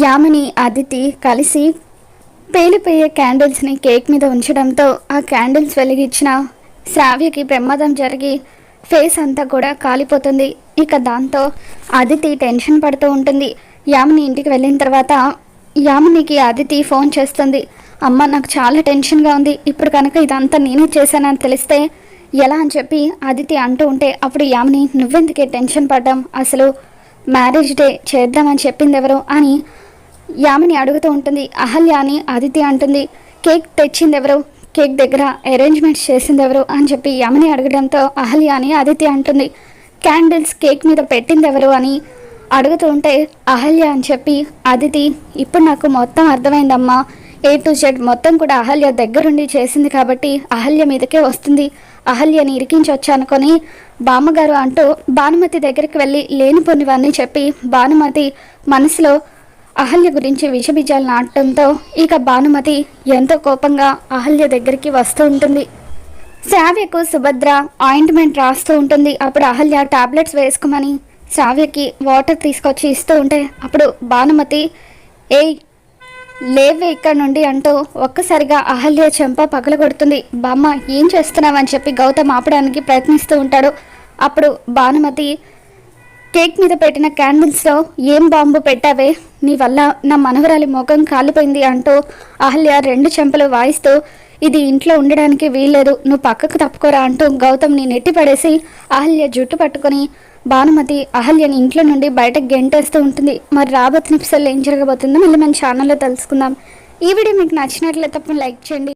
యామిని అదితి కలిసి పేలిపోయే క్యాండిల్స్ని కేక్ మీద ఉంచడంతో ఆ క్యాండిల్స్ వెలిగించిన శ్రావ్యకి ప్రమాదం జరిగి ఫేస్ అంతా కూడా కాలిపోతుంది. ఇక దాంతో అదితి టెన్షన్ పడుతూ ఉంటుంది. యామిని ఇంటికి వెళ్ళిన తర్వాత యామినికి అదితి ఫోన్ చేస్తుంది. అమ్మ నాకు చాలా టెన్షన్గా ఉంది. ఇప్పుడు కనుక ఇదంతా నేనే చేశానని తెలిస్తే ఎలా అని చెప్పి అదితి అంటూ ఉంటే అప్పుడు యామిని నువ్వెందుకే టెన్షన్ పడ్డాం అసలు మ్యారేజ్ డే చేద్దామని చెప్పింది ఎవరు? అని యామిని అడుగుతూ ఉంటుంది. అహల్య అని అదితి అంటుంది. కేక్ తెచ్చింది ఎవరు కేక్ దగ్గర అరేంజ్మెంట్స్ చేసింది ఎవరు అని చెప్పి యామిని అడగడంతో అహల్య అని అదితి అంటుంది. క్యాండిల్స్ కేక్ మీద పెట్టింది ఎవరు అని అడుగుతూ ఉంటే అహల్య అని చెప్పి అదితి ఇప్పుడు నాకు మొత్తం అర్థమైందమ్మా. ఏ టు జెడ్ మొత్తం కూడా అహల్య దగ్గరుండి చేసింది కాబట్టి అహల్య మీదకే వస్తుంది. అహల్యని ఇరికించొచ్చు అనుకొని బామ్మగారు అంటూ భానుమతి దగ్గరికి వెళ్ళి లేనిపోనివన్నీ చెప్పి భానుమతి మనసులో అహల్య గురించి విషబీజాలు నాటడంతో ఇక భానుమతి ఎంతో కోపంగా అహల్య దగ్గరికి వస్తూ ఉంటుంది. శ్రావ్యకు సుభద్ర ఆయింట్మెంట్ రాస్తూ ఉంటుంది. అప్పుడు అహల్య టాబ్లెట్స్ వేసుకోమని శ్రావ్యకి వాటర్ తీసుకొచ్చి ఇస్తూ ఉంటే అప్పుడు భానుమతి ఏయ్ లేవే ఇక్కడ నుండి అంటూ ఒక్కసారిగా అహల్య చెంప పగలగొడుతుంది. బామ్మ ఏం చేస్తున్నావని చెప్పి గౌతమ్ ఆపడానికి ప్రయత్నిస్తూ ఉంటాడు. అప్పుడు భానుమతి కేక్ మీద పెట్టిన క్యాండిల్స్లో ఏం బాంబు పెట్టావే? నీ వల్ల నా మనవరాలి ముఖం కాలిపోయింది అంటూ అహల్య రెండు చెంపలు వాయిస్తూ ఇది ఇంట్లో ఉండడానికి వీల్లేదు నువ్వు పక్కకు తప్పుకోరా అంటూ గౌతమ్ని నెట్టి పడేసి అహల్య జుట్టు పట్టుకొని భానుమతి అహల్యని ఇంట్లో నుండి బయటకు గెంటేస్తూ ఉంటుంది. మరి రాబోతున్న ఎపిసోడ్లో ఏం జరగబోతుందో మళ్ళీ మన ఛానల్లో తెలుసుకుందాం. ఈ వీడియో మీకు నచ్చినట్లయితే తప్పని లైక్ చేయండి.